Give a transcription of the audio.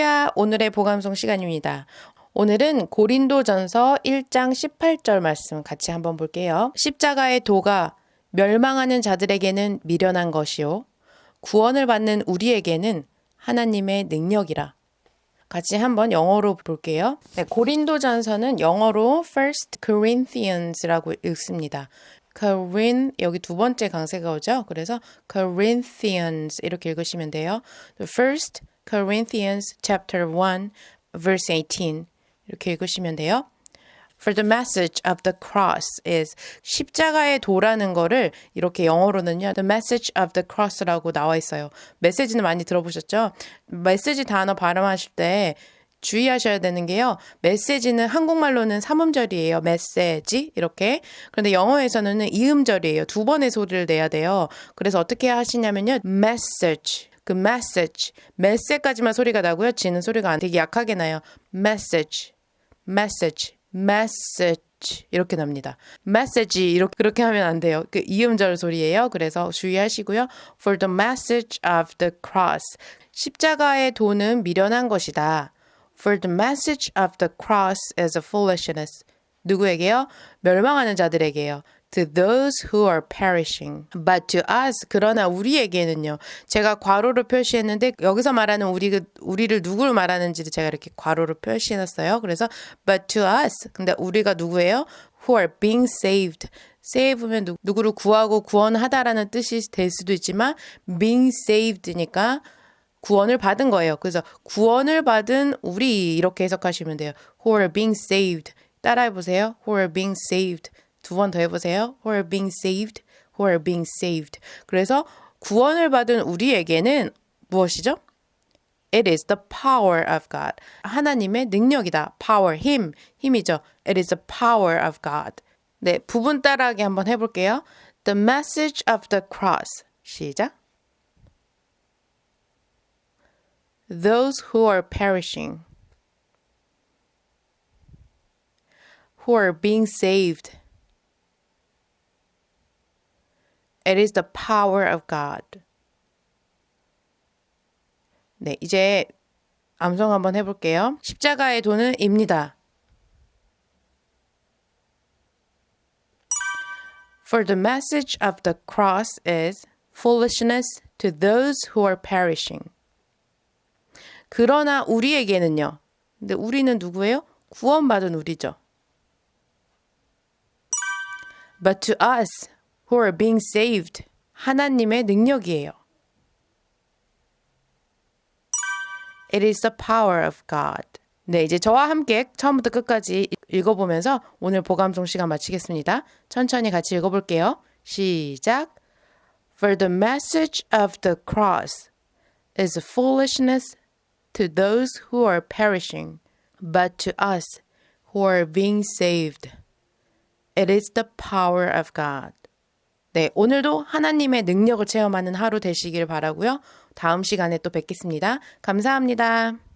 반갑습니다. 오늘의 보감송 시간입니다. 오늘은 고린도전서 1장 18절 말씀 같이 한번 볼게요. 십자가의 도가 멸망하는 자들에게는 미련한 것이요 구원을 받는 우리에게는 하나님의 능력이라. 같이 한번 영어로 볼게요. 네, 고린도전서는 영어로 First Corinthians라고 읽습니다. Corin 여기 두 번째 강세가 오죠. 그래서 Corinthians 이렇게 읽으시면 돼요. First Corinthians chapter 1 verse 18 이렇게 읽으시면 돼요. For the message of the cross is 십자가의 도라는 거를 이렇게 영어로는요. The message of the cross라고 나와 있어요. 메시지는 많이 들어보셨죠? 메시지 단어 발음하실 때 주의하셔야 되는 게요. 메시지는 한국말로는 삼음절이에요. 메시지 이렇게. 그런데 영어에서는 이음절이에요. 두 번의 소리를 내야 돼요. 그래서 어떻게 하시냐면요. message 그 message, 메세까지만 소리가 나고요. 지는 소리가 안 되게 약하게 나요. message, message, message 이렇게 납니다. message 이렇게 그렇게 하면 안 돼요. 그 이음절 소리예요. 그래서 주의하시고요. For the message of the cross, 십자가의 도는 미련한 것이다. For the message of the cross is a foolishness. 누구에게요? 멸망하는 자들에게요. To those who are perishing. But to us, 그러나 우리에게는요. 제가 괄호로 표시했는데 여기서 말하는 우리 우리를 누구를 말하는지를 제가 이렇게 괄호로 표시해놨어요. 그래서 but to us. 근데 우리가 누구예요? Who are being saved. save면 누, 누구를 구하고 구원하다라는 뜻이 될 수도 있지만 being saved니까 구원을 받은 거예요. 그래서 구원을 받은 우리 이렇게 해석하시면 돼요. Who are being saved. 따라해 보세요. Who are being saved. 두 번 더 해보세요. Who are being saved. Who are being saved. 그래서 구원을 받은 우리에게는 무엇이죠? It is the power of God. 하나님의 능력이다. Power, 힘, 힘이죠. It is the power of God. 네, 부분 따라하기 한번 해볼게요. The message of the cross. 시작. Those who are perishing, who are being saved. It is the power of God. 네, 이제 암송 한번 해볼게요. 십자가의 도는 입니다. For the message of the cross is foolishness to those who are perishing. 그러나 우리에게는요. 근데 우리는 누구예요? 구원받은 우리죠. But to us who are being saved, 하나님의 능력이에요. It is the power of God. 네, 이제 저와 함께 처음부터 끝까지 읽어보면서 오늘 보감송 시간 마치겠습니다. 천천히 같이 읽어볼게요. 시작. For the message of the cross is foolishness to those who are perishing, but to us who are being saved, it is the power of God. 네, 오늘도 하나님의 능력을 체험하는 하루 되시길 바라고요. 다음 시간에 또 뵙겠습니다. 감사합니다.